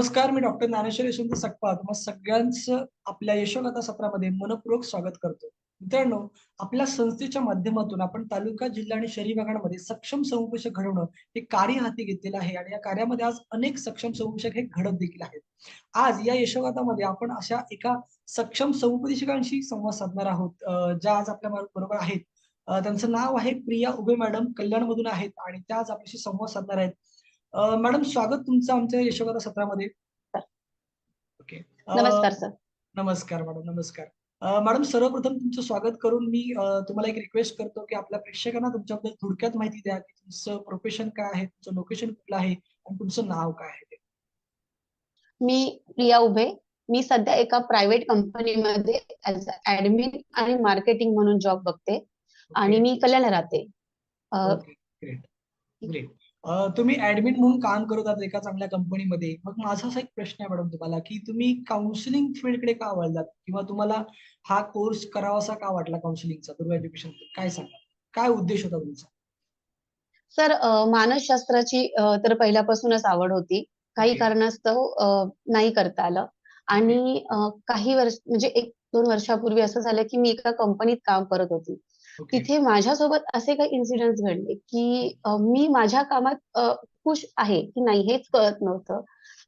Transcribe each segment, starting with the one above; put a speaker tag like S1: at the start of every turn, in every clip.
S1: नमस्कार मी डॉक्टर ज्ञानेश्वर यशवंत सकपाळ तुम्हा सगळ्यांचं आपल्या यशोगाथा सत्रामध्ये मनपूर्वक स्वागत करतो. मित्रांनो आपल्या संस्थेच्या माध्यमातून आपण तालुका जिल्हा आणि शहरी भागांमध्ये सक्षम समुपदेशक घडवणं हे कार्य हाती घेतलेलं आहे आणि या कार्यामध्ये आज अनेक सक्षम समुपदेशक हे घडत देखील आहेत. आज या यशोगाथामध्ये आपण अशा एका सक्षम समुपदेशकांशी संवाद साधणार आहोत ज्या आज आपल्या बरोबर आहेत. त्यांचं नाव आहे प्रिया उभे मॅडम कल्याणमधून आहेत आणि त्या आज आपल्याशी संवाद साधणार आहेत. मॅडम स्वागत तुमचं आमच्या यशोगाथा सत्रामध्ये. ओके.
S2: नमस्कार सर.
S1: नमस्कार मॅडम नमस्कार. मॅडम सर्वप्रथम तुमचं स्वागत करून मी तुम्हाला एक रिक्वेस्ट करतो की आपल्या प्रेक्षकांना तुमच्याबद्दल थोडक्यात माहिती द्या की तुमचं प्रोफेशन काय आहे तुमचं लोकेशन कुठलं आहे आणि तुमचं नाव काय आहे ते.
S2: मी प्रिया उभे. मी सध्या एका प्रायव्हेट कंपनीमध्ये ऍज ऍडमिन आणि मार्केटिंग म्हणून जॉब बघते. आणि मी कल्याण राहते.
S1: ग्रेट ग्रेट तुम्ही ऍडमिन म्हणून काम करत आहात एका चांगल्या कंपनीमध्ये मग माझा असा एक प्रश्न आहे मॅडम तुम्हाला की तुम्ही काउन्सिलिंग फील्डकडे का वळलात? किंवा तुम्हाला हा कोर्स करावासा का वाटला काउन्सिलिंगचा दुर्गा एज्युकेशन काय सांगा काय उद्देश होता तुमचा?
S2: सर मानसशास्त्राची तर पहिल्यापासूनच आवड होती. काही. कारणास्तव नाही करता आलं. आणि काही वर्ष म्हणजे एक दोन वर्षापूर्वी असं झालं की मी एका कंपनीत काम करत होती. तिथे माझ्यासोबत असे काही इन्सिडेंट्स घडले की मी माझ्या कामात खुश आहे की नाही हेच कळत नव्हतं.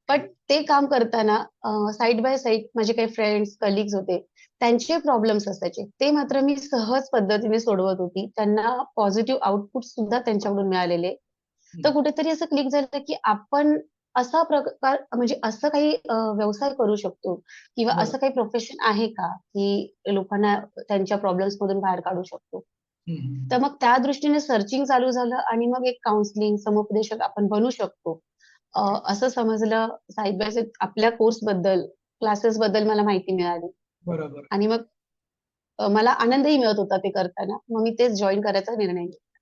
S2: पण ते काम करताना साईड बाय साईड माझे काही फ्रेंड्स कलिग्स होते. त्यांचे प्रॉब्लेम्स असायचे. ते मात्र मी सहज पद्धतीने सोडवत होती. त्यांना पॉझिटिव्ह आउटपुट सुद्धा त्यांच्याकडून मिळालेले. तर कुठेतरी असं क्लिक झालं की आपण असा प्रकार म्हणजे असं काही अ, व्यवसाय करू शकतो? किंवा
S1: बरोबर.
S2: असं काही प्रोफेशन आहे का? की लोकांना त्यांच्या प्रॉब्लेम्स मधून बाहेर काढू शकतो. तर मग त्या दृष्टीने सर्चिंग चालू झालं आणि मग एक काउन्सिलिंग समुपदेशक आपण बनू शकतो. अं, असं समजलं साईड बाय साईड आपल्या कोर्सबद्दल क्लासेस बद्दल मला माहिती मिळाली.
S1: बरोबर.
S2: आणि मग अं, मला आनंदही मिळत होता ते करताना. मग मी तेच जॉईन करायचा निर्णय घेतला.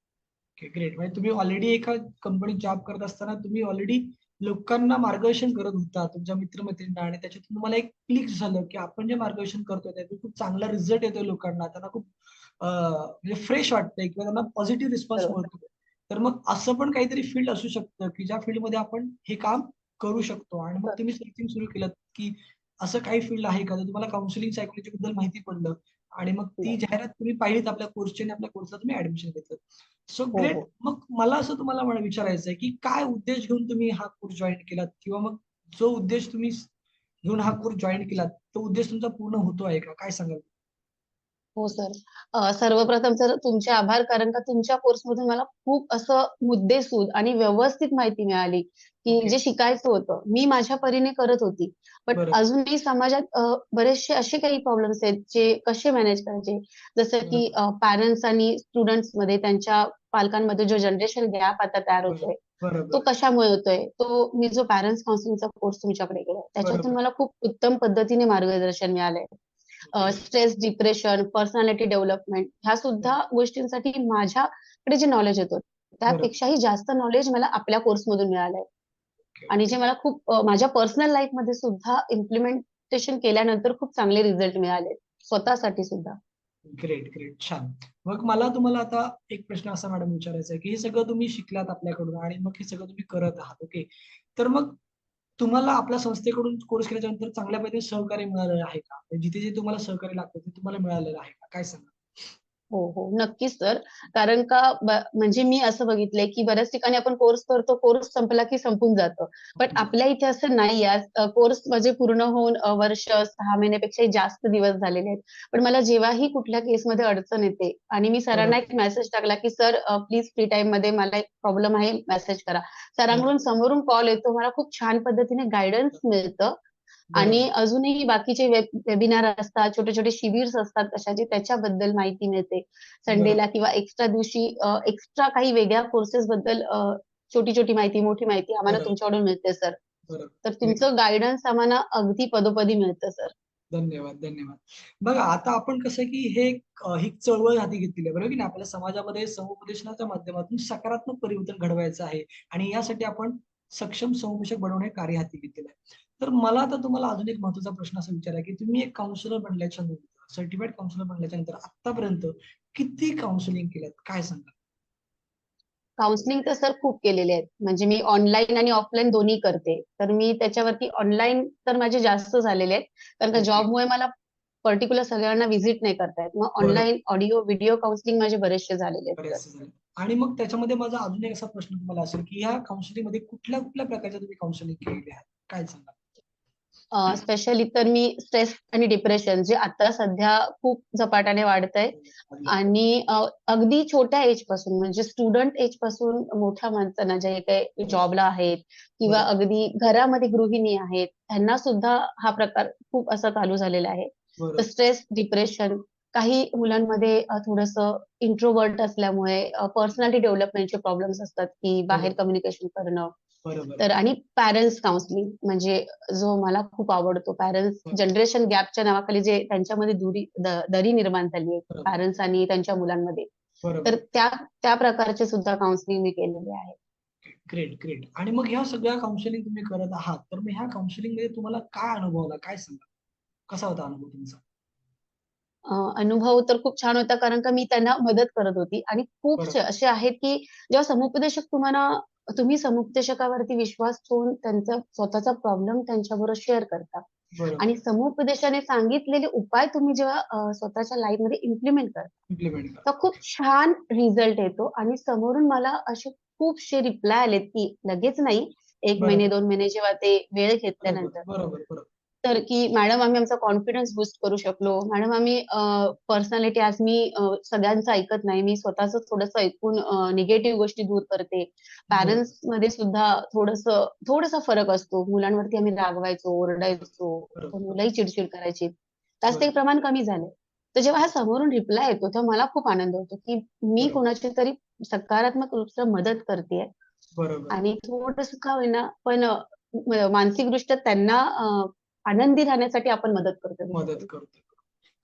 S1: ओके ग्रेट म्हणजे तुम्ही ऑलरेडी एका कंपनीत जॉब करत असताना तुम्ही ऑलरेडी लोकांना मार्गदर्शन करत होता तुमच्या मित्रमैत्रिणींना. आणि त्याच्यातून तुम्हाला एक क्लिक झालं की आपण जे मार्गदर्शन करतोय त्यातून खूप चांगला रिझल्ट येतोय लोकांना. त्यांना खूप म्हणजे फ्रेश वाटतंय किंवा त्यांना पॉझिटिव्ह रिस्पॉन्स. मिळतो तर मग असं पण काहीतरी फील्ड असू शकतं की ज्या फील्डमध्ये आपण हे काम करू शकतो. आणि मग. तुम्ही सर्चिंग सुरू केलं की असं काही फील्ड आहे का? तुम्हाला काउन्सिलिंग सायकोलॉजी बद्दल माहिती पडलं. आणि मग ती
S2: बरोबर.
S1: जाहिरात तुम्ही पाहिलीत आपल्या कोर्सची आणि आपल्या कोर्सला तुम्ही ऍडमिशन घेतलं. सो
S2: हो,
S1: ग्रेट
S2: हो.
S1: मग मला असं तुम्हाला मला विचारायचं आहे की काय उद्देश घेऊन तुम्ही हा कोर्स जॉईन केलात? किंवा मग जो उद्देश तुम्ही घेऊन हा कोर्स जॉईन केलात तो उद्देश तुमचा पूर्ण होतो आहे का? काय सांगाल?
S2: हो सर अ, सर्वप्रथम तर तुमचे आभार कारण का तुमच्या कोर्समधून मला खूप असं मुद्देसूद आणि व्यवस्थित माहिती मिळाली की
S1: ओके.
S2: जे शिकायचं होतं मी माझ्या परीने करत होती पण
S1: बरोबर.
S2: अजूनही समाजात अ, बरेचसे असे काही प्रॉब्लेम्स आहेत जे कसे मॅनेज करायचे जसं की पॅरेंट्स आणि स्टुडंट्समध्ये त्यांच्या पालकांमध्ये जो जनरेशन गॅप आता तयार होतोय तो
S1: बरोबर
S2: कशामुळे होतोय तो मी जो पॅरेंट्स काउन्सिलिंगचा कोर्स तुमच्याकडे केला त्याच्यातून
S1: बरोबर.
S2: मला खूप उत्तम पद्धतीने मार्गदर्शन मिळालंय. स्ट्रेस डिप्रेशन पर्सनॅलिटी डेव्हलपमेंट ह्या सुद्धा गोष्टींसाठी माझ्याकडे जे नॉलेज होतं त्यापेक्षाही जास्त नॉलेज मला आपल्या कोर्समधून मिळालंय. आणि जे मला खूप माझ्या पर्सनल लाईफमध्ये सुद्धा इम्प्लिमेंटेशन केल्यानंतर खूप चांगले रिझल्ट मिळाले स्वतःसाठी सुद्धा.
S1: ग्रेट ग्रेट छान. मग मला तुम्हाला आता एक प्रश्न असा मॅडम विचारायचा आहे की हे सगळं तुम्ही शिकलात आपल्याकडून आणि मग हे सगळं तुम्ही करत आहात ओके तर मग तुम्हाला आपल्या संस्थेकडून कोर्स केल्याच्यानंतर चांगल्या पद्धतीने सहकार्य मिळालेलं आहे का? म्हणजे जिथे जे तुम्हाला सहकार्य लागतं ते तुम्हाला मिळालेलं आहे का? काय सांगा
S2: हो हो. नक्कीच सर कारण का म्हणजे मी असं बघितलंय की बऱ्याच ठिकाणी आपण कोर्स करतो कोर्स संपला की संपून जातं. पण आपल्या इथे असं नाही आहे कोर्स म्हणजे पूर्ण होऊन वर्ष सहा महिन्यापेक्षा जास्त दिवस झालेले आहेत. पण मला जेव्हाही कुठल्या केसमध्ये अडचण येते आणि मी सरांना एक मेसेज टाकला की सर प्लीज फ्री टाइममध्ये मला एक प्रॉब्लेम आहे मेसेज करा. सरांकडून समोरून कॉल येतो. मला खूप छान पद्धतीने गायडन्स मिळतं. आणि अजूनही बाकीचे वेबिनार असतात छोटे छोटे शिबिर्स असतात कशाचे त्याच्याबद्दल माहिती मिळते. संडेला किंवा एक्स्ट्रा दिवशी एक्स्ट्रा काही वेगळ्या कोर्सेस बद्दल छोटी छोटी माहिती मोठी माहिती आम्हाला. तुमच्याकडून मिळते सर. तर तुमचं गायडन्स आम्हाला अगदी पदोपदी मिळतं सर.
S1: धन्यवाद धन्यवाद. बघा आता आपण कसं की हे ही चळवळ हाती घेतलेली आहे बरोबर की नाही? आपल्या समाजामध्ये समुपदेशनाच्या माध्यमातून सकारात्मक परिवर्तन घडवायचं आहे आणि यासाठी आपण सक्षम समुपदेशक बनवणे कार्य हाती घेतलेलं आहे. तर मला आता तुम्हाला अजून एक महत्त्वाचा प्रश्न असा विचार की तुम्ही एक काउन्सिलर बनल्याच्या नंतर सर्टिफाईड काउन्सिलर बनल्याच्या नंतर आतापर्यंत किती काउन्सिलिंग केल्यात काय सांगा
S2: काउन्सिलिंग तर सर खूप केलेले आहेत. म्हणजे मी ऑनलाईन आणि ऑफलाईन दोन्ही करते. तर मी त्याच्यावरती ऑनलाईन तर माझे जास्त झालेले आहेत. कारण का. जॉबमुळे मला पर्टिक्युलर सगळ्यांना व्हिजिट नाही करता येत. मग. ऑनलाईन ऑडिओ, व्हिडिओ काउन्सिलिंग माझे बरेचसे झालेले आहेत.
S1: आणि मग त्याच्यामध्ये माझा अजून एक असा प्रश्न तुम्हाला असेल, की ह्या काउन्सिलिंगमध्ये कुठल्या-कुठल्या प्रकारच्या तुम्ही काउन्सिलिंग केलेली आहे? काय सांगाल?
S2: स्पेशली तर मी स्ट्रेस आणि डिप्रेशन जे आता सध्या खूप झपाट्याने वाढतंय आणि अ, अगदी छोट्या एजपासून म्हणजे स्टुडंट एजपासून मोठ्या माणसांना जे काही जॉबला आहेत किंवा. अगदी घरामध्ये गृहिणी आहेत, त्यांना सुद्धा हा प्रकार खूप असा चालू झालेला आहे. तर. स्ट्रेस, डिप्रेशन काही मुलांमध्ये थोडंसं इंट्रोव्हर्ट असल्यामुळे पर्सनॅलिटी डेव्हलपमेंटचे प्रॉब्लेम्स असतात, की बाहेर. कम्युनिकेशन करणं. तर आणि पॅरेंट्स काउन्सिलिंग म्हणजे जो मला खूप आवडतो. पॅरेंट्स. जनरेशन गॅपच्या नावाखाली जे त्यांच्यामध्ये दुरी दरी निर्माण झाली आहे. पॅरेंट्स आणि त्यांच्या मुलांमध्ये. तर. त्या त्या प्रकारचे सुद्धा काउन्सिलिंग मी केलेले आहे.
S1: Great, great. आणि मग ह्या सगळ्या काउन्सिलिंग तुम्ही करत आहात, तर मग ह्या काउन्सिलिंगमध्ये तुम्हाला काय अनुभव आला? काय सांगाल? कसा होता अनुभव तुमचा?
S2: अनुभव तर खूप छान होता कारण का मी त्यांना मदत करत होती आणि
S1: बरोबर.
S2: असे आहेत, की जेव्हा समुपदेशक तुम्हाला तुम्ही समुपदेशकावरती विश्वास ठेवून त्यांचा स्वतःचा प्रॉब्लेम त्यांच्याबरोबर शेअर करता. आणि समुपदेशाने सांगितलेले उपाय तुम्ही जेव्हा स्वतःच्या लाईफमध्ये इम्प्लिमेंट करता,
S1: इम्प्लिमेंट करा.
S2: तर खूप छान रिझल्ट येतो आणि समोरून मला असे खूपसे रिप्लाय आलेत, की लगेच नाही 1 महिने. 2 महिने जेव्हा ते वेळ घेतल्यानंतर. तर की मॅडम आम्ही आमचा कॉन्फिडन्स बूस्ट करू शकलो. मॅडम आम्ही पर्सनॅलिटी आज मी सगळ्यांचं ऐकत नाही. मी स्वतःचंच थोडंसं ऐकून निगेटिव्ह गोष्टी दूर करते.
S1: बरोबर.
S2: पॅरेंट्समध्ये सुद्धा थोडंसं थोडासा फरक असतो. मुलांवरती आम्ही रागवायचो, ओरडायचो. मुलंही चिड-चिड करायची. आज ते. प्रमाण कमी झालंय. तर जेव्हा हा समोरून रिप्लाय येतो, तेव्हा मला खूप आनंद होतो, की मी. कोणाची तरी सकारात्मक रूपात मदत करतेय
S1: बरोबर.
S2: आणि थोडंसं का होईना पण मानसिकदृष्ट्या त्यांना आनंदी राहण्यासाठी आपण मदत करतोय
S1: मदत. करतोय.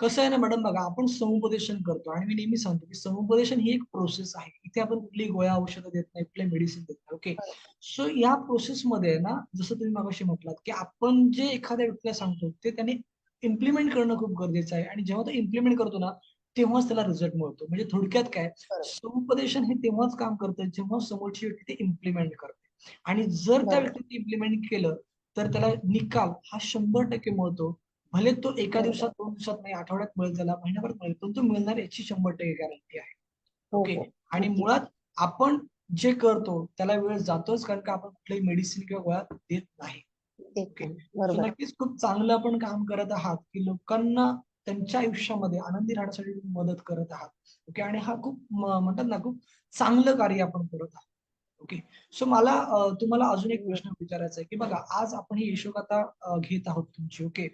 S1: कसं आहे ना मॅडम बघा, आपण समुपदेशन करतो आणि मी नेहमी सांगतो, की समुपदेशन ही एक प्रोसेस आहे. इथे आपण कुठलीही गोळ्या औषधं देत नाही, कुठल्या मेडिसिन देत नाही. ओके. सो या प्रोसेसमध्ये ना, जसं तुम्ही मगाशी म्हटलात, की आपण जे एखाद्या व्यक्तीला सांगतो, ते त्याने इम्प्लिमेंट करणं खूप गरजेचं आहे आणि जेव्हा तो इम्प्लिमेंट करतो ना, तेव्हाच त्याला रिझल्ट मिळतो. म्हणजे थोडक्यात काय. समुपदेशन हे तेव्हाच काम करतं, जेव्हा समोरची व्यक्ती ते इम्प्लिमेंट करते आणि जर त्या. व्यक्तीने इम्प्लिमेंट केलं, तर त्याला निकाल हा 100% मिळतो. भले तो एका. दिवसात, 2 दिवसात नाही, आठवड्यात मिळेल त्याला, महिनाभरात मिळेल, पण तो मिळणार याची 100% गॅरंटी आहे.
S2: हो,
S1: ओके.
S2: हो.
S1: आणि
S2: नक्कीच.
S1: मुळात आपण जे करतो त्याला वेळ जातोच कारण का आपण कुठल्याही मेडिसिन किंवा गोळ्या देत नाही. नक्कीच खूप चांगलं आपण काम करत आहात, की लोकांना त्यांच्या आयुष्यामध्ये आनंदी राहण्यासाठी मदत करत आहात. ओके. आणि हा खूप म्हणतात ना, खूप चांगलं कार्य आपण करत आहात. ओके. सो मला तुम्हाला अजून एक प्रश्न विचारायचा आहे, की बघा आज आपण ही यशोगाथा घेत आहोत तुमची. ओके.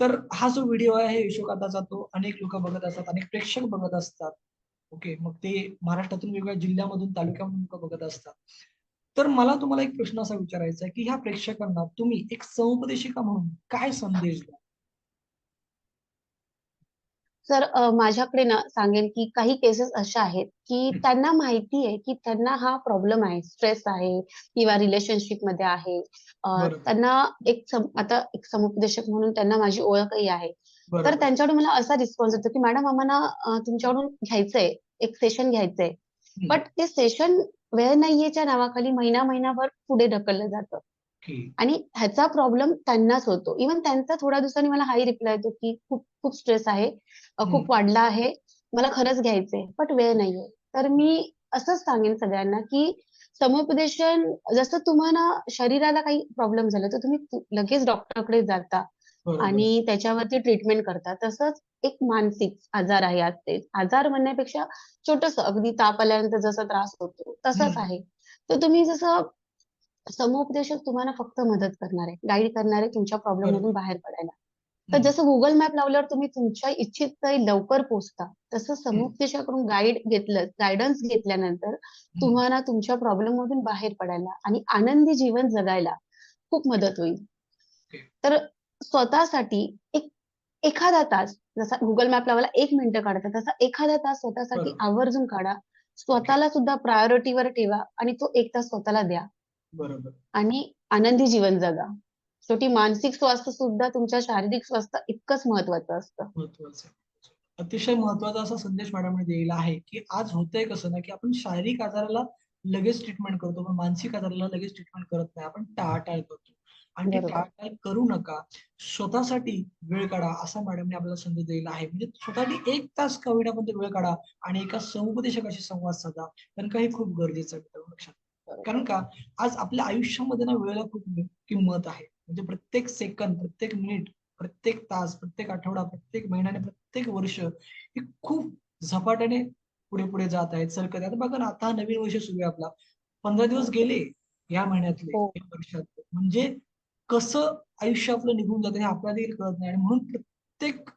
S1: तर हा जो व्हिडिओ आहे यशोगाथाचा तो अनेक लोकं बघत असतात, अनेक प्रेक्षक बघत असतात. ओके. मग ते महाराष्ट्रातून वेगवेगळ्या जिल्ह्यामधून, तालुक्यामधून लोकं बघत असतात. तर मला तुम्हाला एक प्रश्न असा विचारायचा आहे, की ह्या प्रेक्षकांना तुम्ही एक समुपदेशिका म्हणून काय संदेश द्याल?
S2: सर माझ्याकडे ना सांगेन, की काही केसेस अशा आहेत, की. त्यांना माहिती आहे, की त्यांना हा प्रॉब्लेम आहे, स्ट्रेस आहे किंवा रिलेशनशिपमध्ये आहे. अ,
S1: बरोबर.
S2: त्यांना एक सम आता एक समुपदेशक म्हणून त्यांना माझी ओळखही आहे. तर
S1: बरोबर.
S2: त्यांच्याकडून मला असा रिस्पॉन्स येतो, की "मॅडम आम्हाला अ, तुमच्याकडून घ्यायचंय, एक सेशन घ्यायचंय." बट ते सेशन वेळ नाहीयेच्या नावाखाली महिना-महिनाभर पुढे ढकललं जातं. आणि ह्याचा प्रॉब्लेम त्यांनाच होतो. इव्हन त्यांचा थोड्या दिवसांनी मला हाही रिप्लाय येतो, की "खूप खूप स्ट्रेस आहे. खूप वाढला आहे. मला खरंच घ्यायचंय, बट वेळ नाहीये." तर मी असंच सांगेन सगळ्यांना, की समुपदेशन जसं तुम्हाला शरीराला काही प्रॉब्लेम झाला, तर तुम्ही लगेच डॉक्टरकडे जाता. आणि त्याच्यावरती ट्रीटमेंट करता. तसंच एक मानसिक आजार आहे आज ते. आजार म्हणण्यापेक्षा छोटंसं अगदी ताप आल्यानंतर जसा त्रास होतो, तसाच. आहे. तर तुम्ही जसं समुपदेशक तुम्हाला फक्त मदत करणार आहे, गाईड करणार आहे तुमच्या प्रॉब्लेममधून
S1: बरोबर.
S2: बाहेर पडायला. तर. जसं Google मॅप लावल्यावर तुम्ही तुमच्या इच्छित स्थळी लवकर पोहोचता, तसं. समुपदेशकाकडून गाईड घेतलं गाईडन्स घेतल्यानंतर. तुम्हाला तुमच्या प्रॉब्लेममधून बाहेर पडायला आणि आनंदी जीवन जगायला खूप मदत होईल. तर स्वतःसाठी एक एखादा तास जसा Google मॅप लावायला 1 मिनिटं काढता, तसा एखादा तास स्वतःसाठी. आवर्जून काढा. स्वतःला सुद्धा प्रायोरिटीवर ठेवा आणि तो 1 तास स्वतःला द्या.
S1: बरोबर.
S2: आणि आनंदी जीवन जगा. शेवटी मानसिक स्वास्थ्य सुद्धा तुमच्या शारीरिक स्वास्थ्य इतकंच महत्त्वाचं असतं.
S1: महत्वाचं आहे. अतिशय महत्त्वाचा असा संदेश मॅडमने दिलेला आहे, की आज होतंय कसं ना, की आपण शारीरिक आजाराला लगेच ट्रीटमेंट करतो पण मानसिक आजाराला लगेच ट्रीटमेंट करत नाही आपण टाळाटाळ करतो आणि. टाळाटाळ करू नका स्वतःसाठी वेळ काढा असा मॅडमने आपल्याला संदेश दिलेला आहे म्हणजे स्वतःसाठी एक तास का होईना पण ते वेळ काढा आणि एका समुपदेशकाशी संवाद साधा कारण का हे खूप गरजेचं लक्षात. कारण का? आज आपल्या आयुष्यामध्ये ना वेळेला खूप किंमत आहे. म्हणजे प्रत्येक सेकंद प्रत्येक मिनिट प्रत्येक तास प्रत्येक आठवडा प्रत्येक महिना आणि प्रत्येक वर्ष हे खूप झपाट्याने पुढे पुढे जात आहेत सरकत आहे. बघा ना आता नवीन वर्ष सुरू आहे आपला. पंधरा दिवस गेले या महिन्यातले
S2: हो.
S1: या वर्षात म्हणजे कसं आयुष्य आपलं निघून जातं हे आपल्याला देखील कळत नाही. आणि म्हणून प्रत्येक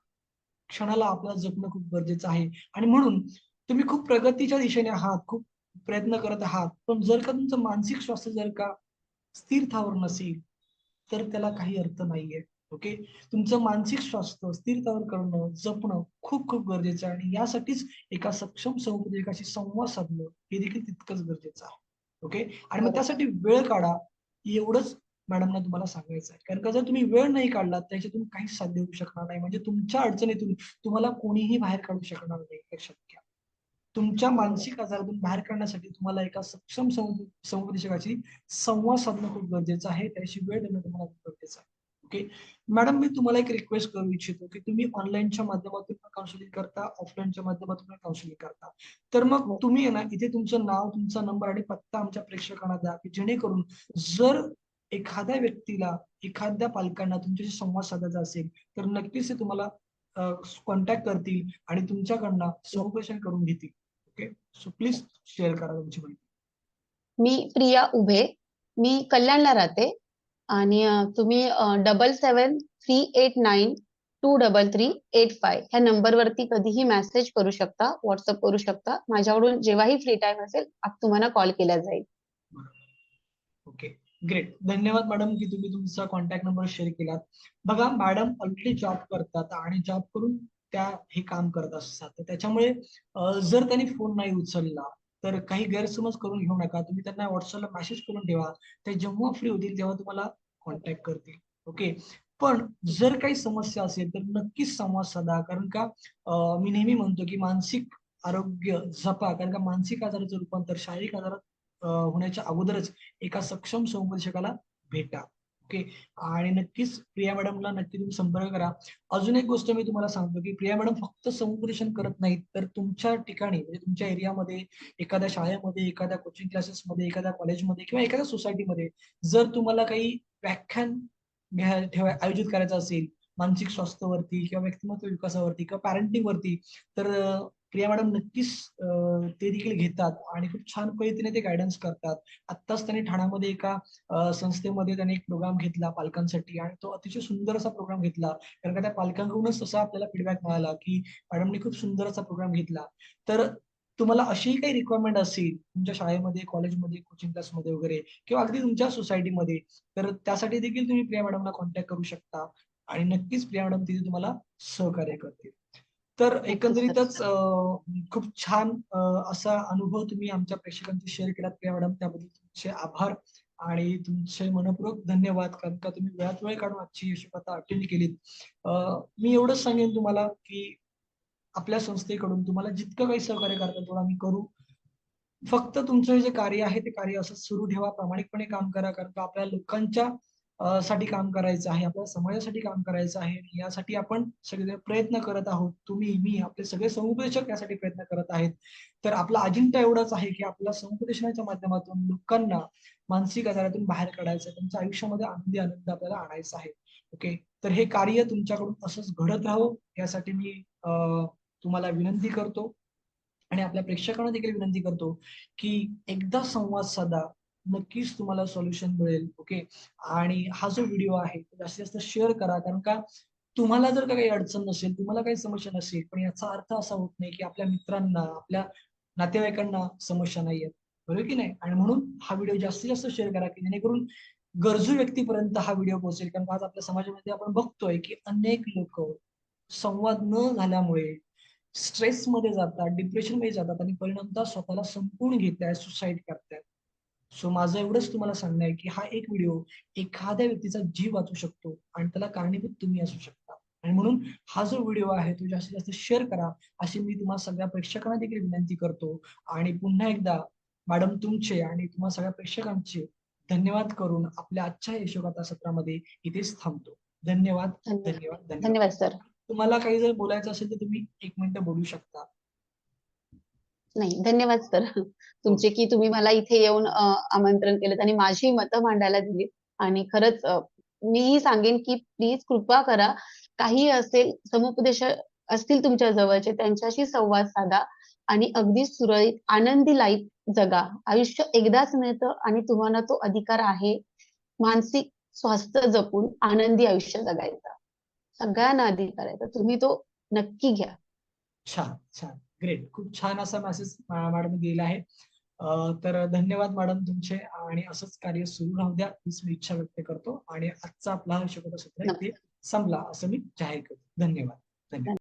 S1: क्षणाला आपल्याला जपणं खूप गरजेचं आहे. आणि म्हणून तुम्ही खूप प्रगतीच्या दिशेने आहात. खूप प्रयत्न करत आहात. पण जर का तुमचं मानसिक स्वास्थ्य जर का स्थिरतावर नसेल तर त्याला काही अर्थ नाहीये. ओके तुमचं मानसिक स्वास्थ्य स्थिरतावर करणं जपणं खूप खूप गरजेचं आहे. आणि यासाठीच एका सक्षम समुपदेशकाशी संवाद साधणं हे देखील तितकंच गरजेचं आहे. ओके आणि मग. त्यासाठी वेळ काढा एवढंच मॅडमना तुम्हाला सांगायचं आहे. कारण का जर तुम्ही वेळ नाही काढला त्याच्यातून काहीच साध्य होऊ शकणार नाही. म्हणजे तुमच्या अडचणीतून तुम्हाला कोणीही बाहेर काढू शकणार नाही लक्षात घ्या तुमच्या मानसिक आजारातून बाहेर काढण्यासाठी तुम्हाला एका सक्षम समुप- समुपदेशकाशी संवाद साधणं खूप गरजेचं आहे. त्याशी वेळ देणं तुम्हाला खूप गरजेचं आहे. ओके मॅडम मी तुम्हाला एक रिक्वेस्ट करू इच्छितो की तुम्ही ऑनलाईनच्या माध्यमातून काउन्सिलिंग करता ऑफलाईनच्या माध्यमातून काउन्सिलिंग करता. तर मग
S2: हो.
S1: तुम्ही ना इथे तुमचं नाव तुमचा नंबर आणि पत्ता आमच्या प्रेक्षकांना द्या की जेणेकरून जर एखाद्या व्यक्तीला एखाद्या पालकांना तुमच्याशी संवाद साधायचा असेल तर नक्कीच ते तुम्हाला कॉन्टॅक्ट करतील आणि तुमच्याकडनं समुपदेशन करून घेतील. ओके सो प्लीज शेअर करा तुमची माहिती.
S2: मी प्रिया उभे. मी कल्याणला राहते. आणि तुम्ही double seven three eight nine two double three eight five ह्या नंबरवरती कधीही मेसेज करू शकता व्हॉट्सअप करू शकता. माझ्याकडून जेव्हाही फ्री टाइम असेल तुम्हाला कॉल केला जाईल.
S1: ओके ग्रेट धन्यवाद मॅडम की तुम्ही तुमचा कॉन्टॅक्ट नंबर शेअर केलात. बघा मॅडम ऑलरेडी जॉब करतात आणि जॉब करून त्या हे काम करत असतात. तर त्याच्यामुळे जर त्यांनी फोन नाही उचलला तर काही गैरसमज करून घेऊ नका. तुम्ही त्यांना व्हॉट्सअपला मेसेज करून ठेवा. ते जेव्हा फ्री होतील तेव्हा तुम्हाला कॉन्टॅक्ट करतील. ओके पण जर काही समस्या असेल तर नक्कीच संवाद साधा. कारण का मी नेहमी म्हणतो की मानसिक आरोग्य जपा. कारण का मानसिक आजाराचं रूपांतर शारीरिक आजारात होण्याच्या अगोदरच एका सक्षम समुपदेशकाला भेटा. ओके आणि नक्कीच प्रिया मॅडमला नक्की तुम्ही संपर्क करा. अजून एक गोष्ट मी तुम्हाला सांगतो की प्रिया मॅडम फक्त समुपदेशन करत नाहीत तर तुमच्या ठिकाणी म्हणजे तुमच्या एरियामध्ये एखाद्या शाळेमध्ये एखाद्या कोचिंग क्लासेसमध्ये एखाद्या कॉलेजमध्ये किंवा एखाद्या सोसायटीमध्ये जर तुम्हाला काही व्याख्यान घ्या ठेवा आयोजित करायचं असेल मानसिक स्वास्थ्यावरती किंवा व्यक्तिमत्व विकासावरती किंवा पॅरेंटिंग वरती तर प्रिया मॅडम नक्कीच ते देखील घेतात आणि खूप छान पद्धतीने ते गायडन्स करतात. आत्ताच त्यांनी ठाण्यामध्ये एका संस्थेमध्ये त्यांनी एक प्रोग्राम घेतला पालकांसाठी आणि तो अतिशय सुंदर असा प्रोग्राम घेतला. कारण का त्या पालकांकडूनच तसा आपल्याला फीडबॅक मिळाला की मॅडमने खूप सुंदर असा प्रोग्राम घेतला. तर तुम्हाला अशीही काही रिक्वायरमेंट असेल तुमच्या शाळेमध्ये कॉलेजमध्ये कोचिंग क्लासमध्ये वगैरे किंवा अगदी तुमच्या सोसायटीमध्ये तर त्यासाठी देखील तुम्ही प्रिया मॅडमला कॉन्टॅक्ट करू शकता आणि नक्कीच प्रिया मॅडम तिथे तुम्हाला सहकार्य करतील. तर एकंदरीतच खूप छान असा अनुभव तुम्ही आमच्या प्रेक्षकांशी शेअर केलात प्रिया मॅडम. त्याबद्दल तुमचे आभार आणि तुमचे मनपूर्वक धन्यवाद. कारण का तुम्ही वेळात वेळ काढून आजची यशोकथा अटेंड केलीत. मी एवढंच सांगेन तुम्हाला की आपल्या संस्थेकडून तुम्हाला जितकं काही सहकार्य करता तेवढं आम्ही करू. फक्त तुमचं जे कार्य आहे ते कार्य असं सुरू ठेवा. प्रामाणिकपणे काम करा. कारण का आपल्या लोकांच्या साठी काम करायचं आहे आपल्या समाजासाठी काम करायचं आहे आणि यासाठी आपण सगळे प्रयत्न करत आहोत. तुम्ही मी आपले सगळे समुपदेशक यासाठी प्रयत्न करत आहेत. तर आपला अजिंठा एवढाच आहे की आपल्या समुपदेशनाच्या माध्यमातून लोकांना मानसिक आजारातून बाहेर काढायचं आहे, त्यांच्या आयुष्यामध्ये आनंदी आनंद आपल्याला आणायचा आहे. ओके तर हे कार्य तुमच्याकडून असंच घडत राहो यासाठी मी तुम्हाला विनंती करतो आणि आपल्या प्रेक्षकांना देखील विनंती करतो की एकदा संवाद साधा नक्कीच तुम्हाला सोल्युशन मिळेल ओके आणि हा जो व्हिडिओ आहे तो जास्तीत जास्त शेअर करा. कारण का तुम्हाला जर का काही अडचण नसेल तुम्हाला काही समस्या नसेल पण याचा अर्थ असा होत नाही की आपल्या मित्रांना आपल्या नातेवाईकांना समस्या नाही आहेत. बरोबर की नाही? आणि म्हणून हा व्हिडिओ जास्तीत जास्त शेअर करा की जेणेकरून गरजू व्यक्तीपर्यंत हा व्हिडिओ पोहोचेल. कारण आज आपल्या समाजामध्ये आपण बघतोय की अनेक लोक संवाद न झाल्यामुळे स्ट्रेसमध्ये जातात डिप्रेशनमध्ये जातात आणि परिणामतः स्वतःला संपून घेत आहेत सुसाईड करतायत. सो माझं एवढंच तुम्हाला सांगणं आहे की हा एक व्हिडिओ एखाद्या व्यक्तीचा जीव वाचू शकतो आणि त्याला कारणीभूत तुम्ही असू शकता. आणि म्हणून हा जो व्हिडिओ आहे तो जास्तीत जास्त शेअर करा. अशी मी तुम्हाला सगळ्या प्रेक्षकांना देखील विनंती करतो. आणि पुन्हा एकदा मॅडम तुमचे आणि तुम्हा सगळ्या प्रेक्षकांचे धन्यवाद करून आपल्या आजच्या यशोगाथा सत्रामध्ये इथेच थांबतो. धन्यवाद
S2: धन्यवाद.
S1: धन्यवाद धन्यवाद.
S2: धन्यवाद सर
S1: तुम्हाला काही जर बोलायचं असेल तर तुम्ही एक मिनिट बोलू शकता.
S2: नाही धन्यवाद सर. तुमचे की तुम्ही मला इथे येऊन आमंत्रण केलं आणि माझी मतं मांडायला दिली. आणि खरंच मीही सांगेन की प्लीज कृपा करा. काही असेल समुपदेश असतील तुमच्या जवळचे त्यांच्याशी संवाद साधा आणि अगदी सुरळीत आनंदी लाईफ जगा. आयुष्य एकदाच मिळतं आणि तुम्हाला तो अधिकार आहे. मानसिक स्वास्थ्य जपून आनंदी आयुष्य जगायचा. सगळ्यांना अधिकार आहे. तर तुम्ही तो नक्की घ्या.
S1: छान छान. ग्रेट खूप छान असा मेसेज मॅडम दिला आहे. तर धन्यवाद मॅडम तुमचे. आणि असंच कार्य सुरू राहू द्या हीच मी इच्छा व्यक्त करतो. आणि आजचा आपला यशोगाथा सत्र संपला असं मी जाहीर करतो. धन्यवाद. धन्यवाद.